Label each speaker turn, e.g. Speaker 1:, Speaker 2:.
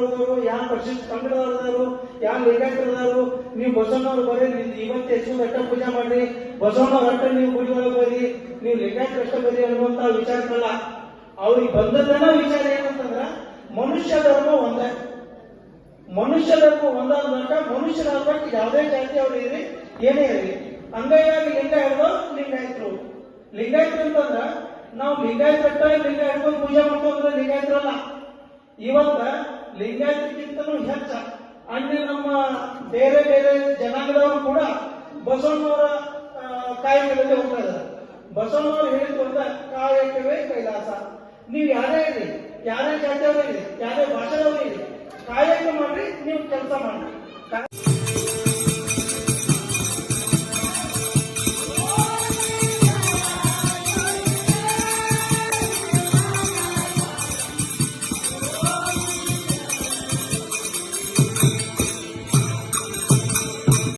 Speaker 1: ಬಸವಣ್ಣವ್ರದವರು ಯಾವ ಪರಿಶಿಷ್ಟ ಕನ್ನಡದವರು ಯಾವ ಲಿಂಗಾಯತರದವರು, ನೀವು ಬಸವಣ್ಣವ್ರು ಬರ್ರಿ ಇವತ್ತು ಹೆಚ್ಚು ಲಕ್ಷ ಪೂಜೆ ಮಾಡ್ರಿ. ಬಸವಣ್ಣವ್ರ ಅಟ್ಟ ನೀವು ಗುಡಿ ಒಳಗೆ ಬರ್ರಿ ನೀವು ಲಿಂಗಾಯತ ಅಷ್ಟ ಬರ್ರಿ ಅನ್ನುವಂತ ವಿಚಾರಕ್ಕಲ್ಲ ಅವ್ರಿಗೆ ಬಂದದ್ದನ್ನ ವಿಚಾರ ಏನಂತಂದ್ರ, ಮನುಷ್ಯ ಧರ್ಮ ಒಂದೇ. ಮನುಷ್ಯ ಧರ್ಮ ಒಂದಾದ ಮನುಷ್ಯರಾಗ್ಬೇಕು ಯಾವುದೇ ಜಾತಿ ಅವ್ರು ಇರಿ ಏನೇ ಇರಲಿ. ಹಂಗಾಗಿ ಲಿಂಗ ಹಿಡ್ದು ಲಿಂಗಾಯತರು. ಲಿಂಗಾಯತರು ಅಂತಂದ್ರ, ನಾವು ಲಿಂಗಾಯತ ಲಿಂಗ ಹಿಡ್ಕೊಂಡು ಪೂಜೆ ಮಾಡ್ಕೊಂಡ್ರೆ ಲಿಂಗಾಯತರಲ್ಲ. ಇವತ್ತ ಲಿಂಗಾಯತಕ್ಕಿಂತನೂ ಹೆಚ್ಚ. ಅನ್ಯ ನಮ್ಮ ಬೇರೆ ಬೇರೆ ಜನಾಂಗದವರು ಕೂಡ ಬಸವಣ್ಣವರ ಕಾಯಕದಲ್ಲಿ ಹೋಗ್ತಾ ಇದ್ದಾರೆ. ಬಸವಣ್ಣವರು ಅಂತ ಕಾಯಕವೇ ಕೈಲಾಸ. ನೀವು ಯಾರೇ ಇರಿ ಯಾರೇ ಜಾತಿಯವರೇ ಇರಿ ಯಾರೇ ಭಾಷೆಯವರೇ ಇರಿ ಕಾಯಕ ಮಾಡ್ರಿ, ನೀವು ಕೆಲಸ ಮಾಡ್ರಿ.